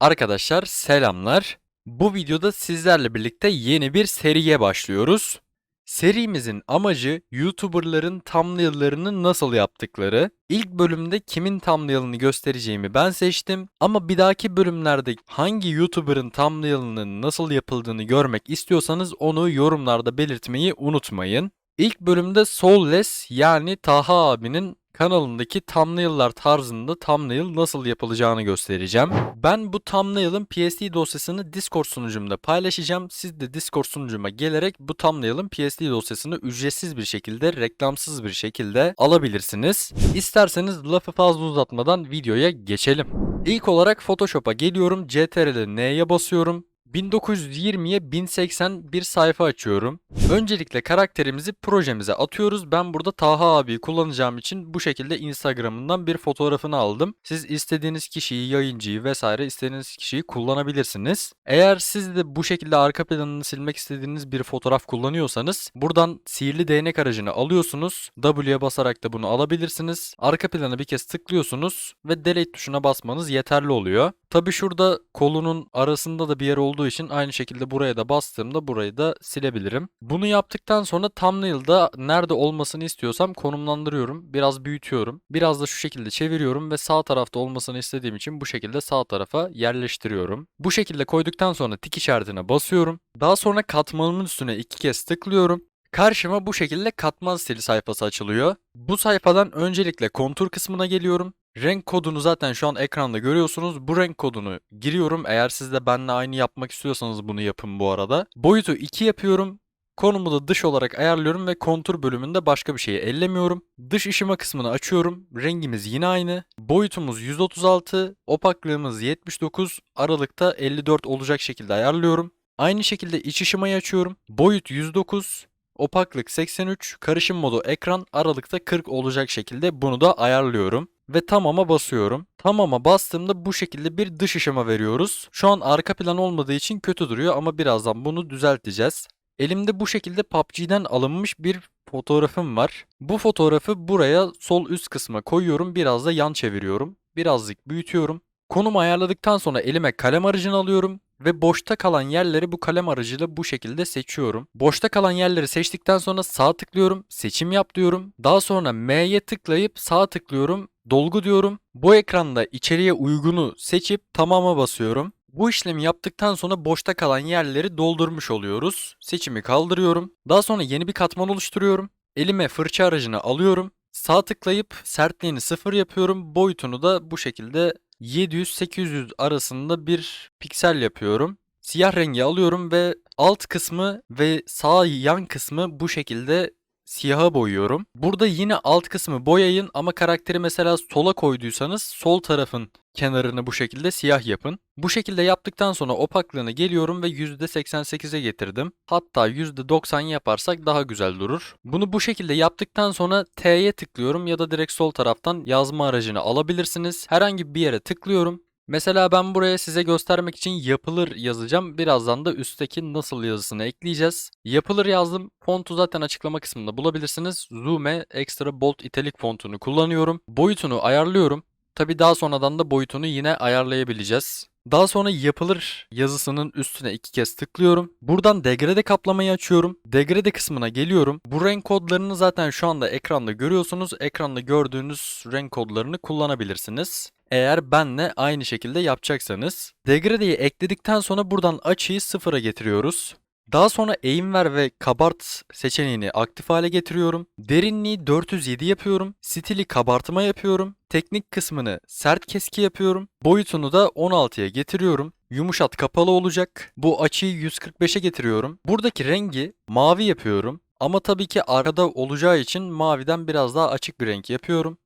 Arkadaşlar selamlar. Bu videoda sizlerle birlikte yeni bir seriye başlıyoruz. Serimizin amacı YouTuber'ların thumbnail'larını nasıl yaptıkları. İlk bölümde kimin thumbnail'ını göstereceğimi ben seçtim ama bir dahaki bölümlerde hangi YouTuber'ın thumbnail'ının nasıl yapıldığını görmek istiyorsanız onu yorumlarda belirtmeyi unutmayın. İlk bölümde Soulless yani Taha abinin kanalındaki thumbnail'lar tarzında thumbnail nasıl yapılacağını göstereceğim. Ben bu thumbnail'ın PSD dosyasını Discord sunucumda paylaşacağım. Siz de Discord sunucuma gelerek bu thumbnail'ın PSD dosyasını ücretsiz bir şekilde, reklamsız bir şekilde alabilirsiniz. İsterseniz lafı fazla uzatmadan videoya geçelim. İlk olarak Photoshop'a geliyorum. CTRL N'ye basıyorum. 1920'ye 1080 bir sayfa açıyorum. Öncelikle karakterimizi projemize atıyoruz. Ben burada Taha abi kullanacağım için bu şekilde Instagram'ından bir fotoğrafını aldım. Siz istediğiniz kişiyi, yayıncıyı vesaire istediğiniz kişiyi kullanabilirsiniz. Eğer siz de bu şekilde arka planını silmek istediğiniz bir fotoğraf kullanıyorsanız buradan sihirli değnek aracını alıyorsunuz. W'ye basarak da bunu alabilirsiniz. Arka plana bir kez tıklıyorsunuz ve delete tuşuna basmanız yeterli oluyor. Tabi şurada kolunun arasında da bir yer olduğu için aynı şekilde buraya da bastığımda burayı da silebilirim. Bunu yaptıktan sonra thumbnail'da nerede olmasını istiyorsam konumlandırıyorum. Biraz büyütüyorum. Biraz da şu şekilde çeviriyorum ve sağ tarafta olmasını istediğim için bu şekilde sağ tarafa yerleştiriyorum. Bu şekilde koyduktan sonra tik işaretine basıyorum. Daha sonra katmanımın üstüne iki kez tıklıyorum. Karşıma bu şekilde katman stili sayfası açılıyor. Bu sayfadan öncelikle kontur kısmına geliyorum. Renk kodunu zaten şu an ekranda görüyorsunuz. Bu renk kodunu giriyorum. Eğer siz de benimle aynı yapmak istiyorsanız bunu yapın bu arada. Boyutu 2 yapıyorum. Konumu da dış olarak ayarlıyorum ve kontur bölümünde başka bir şeyi ellemiyorum. Dış ışıma kısmını açıyorum. Rengimiz yine aynı. Boyutumuz 136, opaklığımız 79, aralıkta 54 olacak şekilde ayarlıyorum. Aynı şekilde iç ışımayı açıyorum. Boyut 109, opaklık 83, karışım modu ekran aralıkta 40 olacak şekilde bunu da ayarlıyorum ve tamama basıyorum. Tamama bastığımda bu şekilde bir dış ışıma veriyoruz. Şu an arka plan olmadığı için kötü duruyor ama birazdan bunu düzelteceğiz. Elimde bu şekilde PUBG'den alınmış bir fotoğrafım var. Bu fotoğrafı buraya sol üst kısma koyuyorum. Biraz da yan çeviriyorum. Birazcık büyütüyorum. Konumu ayarladıktan sonra elime kalem aracını alıyorum ve boşta kalan yerleri bu kalem aracıyla bu şekilde seçiyorum. Boşta kalan yerleri seçtikten sonra sağ tıklıyorum, seçim yap diyorum. Daha sonra M'ye tıklayıp sağ tıklıyorum, dolgu diyorum. Bu ekranda içeriye uygunu seçip tamama basıyorum. Bu işlemi yaptıktan sonra boşta kalan yerleri doldurmuş oluyoruz. Seçimi kaldırıyorum. Daha sonra yeni bir katman oluşturuyorum. Elime fırça aracını alıyorum. Sağ tıklayıp sertliğini sıfır yapıyorum. Boyutunu da bu şekilde 700-800 arasında bir piksel yapıyorum. Siyah rengi alıyorum ve alt kısmı ve sağ yan kısmı bu şekilde siyaha boyuyorum. Burada yine alt kısmı boyayın ama karakteri mesela sola koyduysanız sol tarafın kenarını bu şekilde siyah yapın. Bu şekilde yaptıktan sonra opaklığını geliyorum ve %88'e getirdim. Hatta %90 yaparsak daha güzel durur. Bunu bu şekilde yaptıktan sonra T'ye tıklıyorum ya da direkt sol taraftan yazma aracını alabilirsiniz. Herhangi bir yere tıklıyorum. Mesela ben buraya size göstermek için yapılır yazacağım. Birazdan da üstteki nasıl yazısını ekleyeceğiz. Yapılır yazdım. Fontu zaten açıklama kısmında bulabilirsiniz. Zoom'e Extra Bold Italic fontunu kullanıyorum. Boyutunu ayarlıyorum. Tabi daha sonradan da boyutunu yine ayarlayabileceğiz. Daha sonra yapılır yazısının üstüne iki kez tıklıyorum. Buradan degrade kaplamayı açıyorum. Degrade kısmına geliyorum. Bu renk kodlarını zaten şu anda ekranda görüyorsunuz. Ekranda gördüğünüz renk kodlarını kullanabilirsiniz. Eğer benle aynı şekilde yapacaksanız. Degrade'yi ekledikten sonra buradan açıyı sıfıra getiriyoruz. Daha sonra eğim ver ve kabart seçeneğini aktif hale getiriyorum. Derinliği 407 yapıyorum. Stili kabartma yapıyorum. Teknik kısmını sert keski yapıyorum. Boyutunu da 16'ya getiriyorum. Yumuşat kapalı olacak. Bu açıyı 145'e getiriyorum. Buradaki rengi mavi yapıyorum. Ama tabii ki arada olacağı için maviden biraz daha açık bir renk yapıyorum.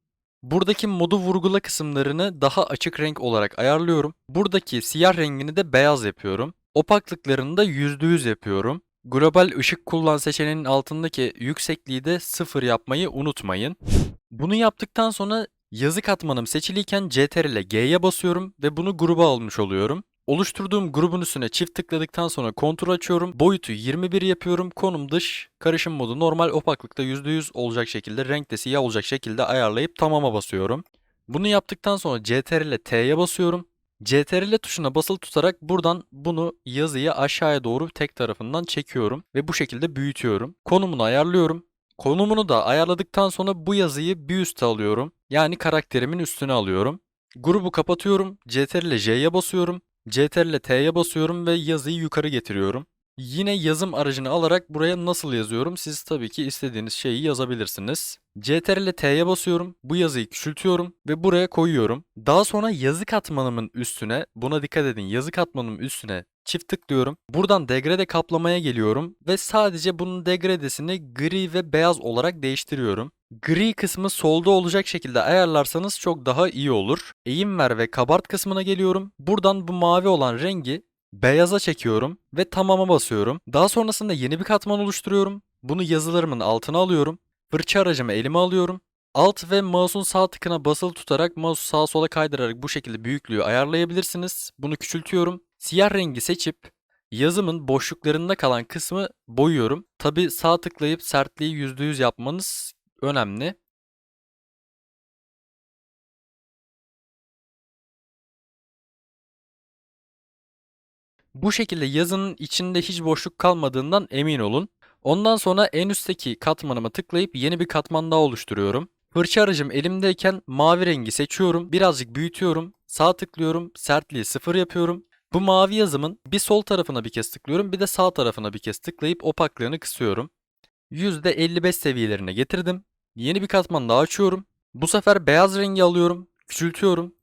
Buradaki modu vurgula kısımlarını daha açık renk olarak ayarlıyorum. Buradaki siyah rengini de beyaz yapıyorum. Opaklıklarını da %100 yapıyorum. Global ışık kullan seçeneğinin altındaki yüksekliği de sıfır yapmayı unutmayın. Bunu yaptıktan sonra yazı katmanım seçiliyken CTRL G'ye basıyorum ve bunu gruba almış oluyorum. Oluşturduğum grubun üstüne çift tıkladıktan sonra kontrol açıyorum. Boyutu 21 yapıyorum. Konum dış, karışım modu normal opaklıkta %100 olacak şekilde, renk de siyah olacak şekilde ayarlayıp tamama basıyorum. Bunu yaptıktan sonra CTRL T'ye basıyorum. CTRL tuşuna basılı tutarak buradan bunu yazıyı aşağıya doğru tek tarafından çekiyorum ve bu şekilde büyütüyorum. Konumunu ayarlıyorum. Konumunu da ayarladıktan sonra bu yazıyı bir üste alıyorum. Yani karakterimin üstüne alıyorum. Grubu kapatıyorum. CTRL J'ye basıyorum. CTRL T'ye basıyorum ve yazıyı yukarı getiriyorum. Yine yazım aracını alarak buraya nasıl yazıyorum? Siz tabii ki istediğiniz şeyi yazabilirsiniz. CTRL T'ye basıyorum. Bu yazıyı küçültüyorum ve buraya koyuyorum. Daha sonra yazı katmanımın üstüne, buna dikkat edin, yazı katmanımın üstüne çift tıklıyorum. Buradan degrade kaplamaya geliyorum ve sadece bunun degradesini gri ve beyaz olarak değiştiriyorum. Gri kısmı solda olacak şekilde ayarlarsanız çok daha iyi olur. Eğim ver ve kabart kısmına geliyorum. Buradan bu mavi olan rengi beyaza çekiyorum ve tamama basıyorum. Daha sonrasında yeni bir katman oluşturuyorum. Bunu yazılarımın altına alıyorum. Fırça aracımı elime alıyorum. Alt ve mouse'un sağ tıkına basılı tutarak mouse'u sağa sola kaydırarak bu şekilde büyüklüğü ayarlayabilirsiniz. Bunu küçültüyorum. Siyah rengi seçip yazımın boşluklarında kalan kısmı boyuyorum. Tabi sağ tıklayıp sertliği %100 yapmanız önemli. Bu şekilde yazının içinde hiç boşluk kalmadığından emin olun. Ondan sonra en üstteki katmanıma tıklayıp yeni bir katman daha oluşturuyorum. Fırça aracım elimdeyken mavi rengi seçiyorum, birazcık büyütüyorum, sağ tıklıyorum, sertliği sıfır yapıyorum. Bu mavi yazımın bir sol tarafına bir kez tıklıyorum, bir de sağ tarafına bir kez tıklayıp opaklığını kısıyorum. %55 seviyelerine getirdim. Yeni bir katman daha açıyorum. Bu sefer beyaz rengi alıyorum, küçültüyorum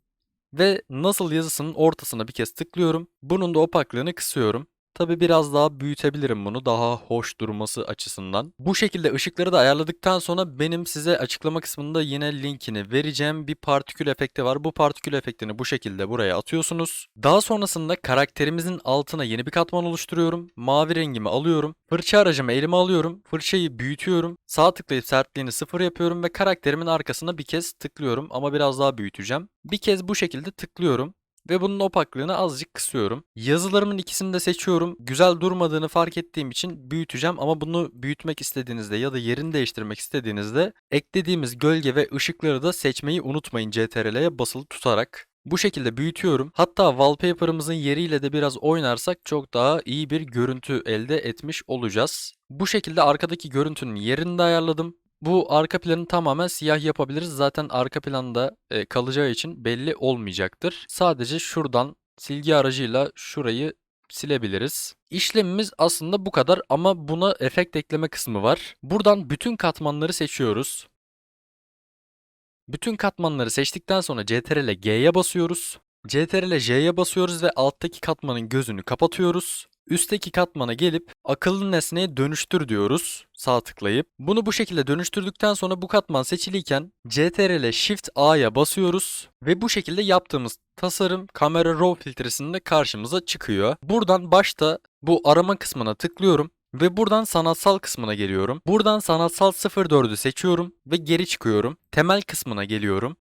ve nasıl yazısının ortasına bir kez tıklıyorum. Bunun da opaklığını kısıyorum. Tabi biraz daha büyütebilirim bunu daha hoş durması açısından. Bu şekilde ışıkları da ayarladıktan sonra benim size açıklama kısmında yine linkini vereceğim bir partikül efekti var. Bu partikül efektini bu şekilde buraya atıyorsunuz. Daha sonrasında karakterimizin altına yeni bir katman oluşturuyorum. Mavi rengimi alıyorum. Fırça aracımı elime alıyorum. Fırçayı büyütüyorum. Sağ tıklayıp sertliğini sıfır yapıyorum ve karakterimin arkasına bir kez tıklıyorum ama biraz daha büyüteceğim. Bir kez bu şekilde tıklıyorum ve bunun opaklığını azıcık kısıyorum. Yazılarımın ikisini de seçiyorum. Güzel durmadığını fark ettiğim için büyüteceğim ama bunu büyütmek istediğinizde ya da yerini değiştirmek istediğinizde eklediğimiz gölge ve ışıkları da seçmeyi unutmayın CTRL'ye basılı tutarak. Bu şekilde büyütüyorum. Hatta wallpaper'ımızın yeriyle de biraz oynarsak çok daha iyi bir görüntü elde etmiş olacağız. Bu şekilde arkadaki görüntünün yerini de ayarladım. Bu arka planı tamamen siyah yapabiliriz. Zaten arka planda e, kalacağı için belli olmayacaktır. Sadece şuradan silgi aracıyla şurayı silebiliriz. İşlemimiz aslında bu kadar ama buna efekt ekleme kısmı var. Buradan bütün katmanları seçiyoruz. Bütün katmanları seçtikten sonra CTRL G'ye basıyoruz. CTRL J'ye basıyoruz ve alttaki katmanın gözünü kapatıyoruz. Üstteki katmana gelip akıllı nesneye dönüştür diyoruz sağ tıklayıp. Bunu bu şekilde dönüştürdükten sonra bu katman seçiliyken CTRL Shift A'ya basıyoruz ve bu şekilde yaptığımız tasarım kamera raw filtresinde karşımıza çıkıyor. Buradan başta bu arama kısmına tıklıyorum ve buradan sanatsal kısmına geliyorum. Buradan sanatsal 04'ü seçiyorum ve geri çıkıyorum. Temel kısmına geliyorum.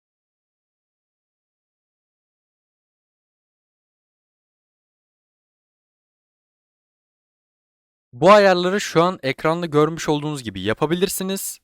Bu ayarları şu an ekranda görmüş olduğunuz gibi yapabilirsiniz.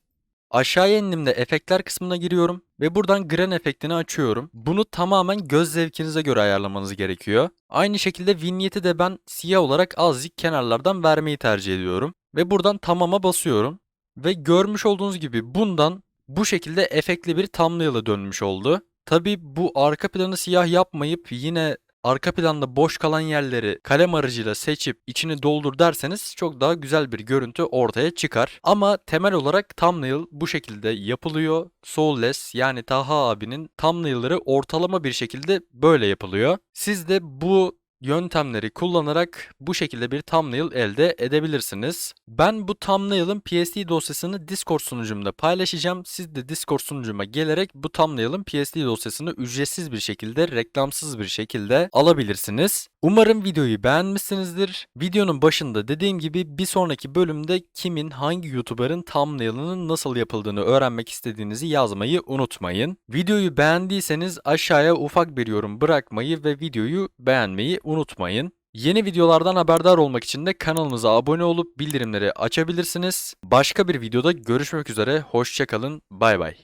Aşağıya indiğimde efektler kısmına giriyorum ve buradan Gren efektini açıyorum. Bunu tamamen göz zevkinize göre ayarlamanız gerekiyor. Aynı şekilde vignet'i de ben siyah olarak azıcık kenarlardan vermeyi tercih ediyorum. Ve buradan tamama basıyorum. Ve görmüş olduğunuz gibi bundan bu şekilde efektli bir thumbnail'a dönmüş oldu. Tabi bu arka planı siyah yapmayıp yine arka planda boş kalan yerleri kalem aracıyla seçip içini doldur derseniz çok daha güzel bir görüntü ortaya çıkar. Ama temel olarak thumbnail bu şekilde yapılıyor. Soulless yani Taha abinin thumbnail'ları ortalama bir şekilde böyle yapılıyor. Siz de bu yöntemleri kullanarak bu şekilde bir thumbnail elde edebilirsiniz. Ben bu thumbnail'ın PSD dosyasını Discord sunucumda paylaşacağım. Siz de Discord sunucuma gelerek bu thumbnail'ın PSD dosyasını ücretsiz bir şekilde, reklamsız bir şekilde alabilirsiniz. Umarım videoyu beğenmişsinizdir. Videonun başında dediğim gibi bir sonraki bölümde kimin, hangi YouTuber'ın thumbnail'ının nasıl yapıldığını öğrenmek istediğinizi yazmayı unutmayın. Videoyu beğendiyseniz aşağıya ufak bir yorum bırakmayı ve videoyu beğenmeyi unutmayın. Yeni videolardan haberdar olmak için de kanalımıza abone olup bildirimleri açabilirsiniz. Başka bir videoda görüşmek üzere, hoşçakalın, bay bay.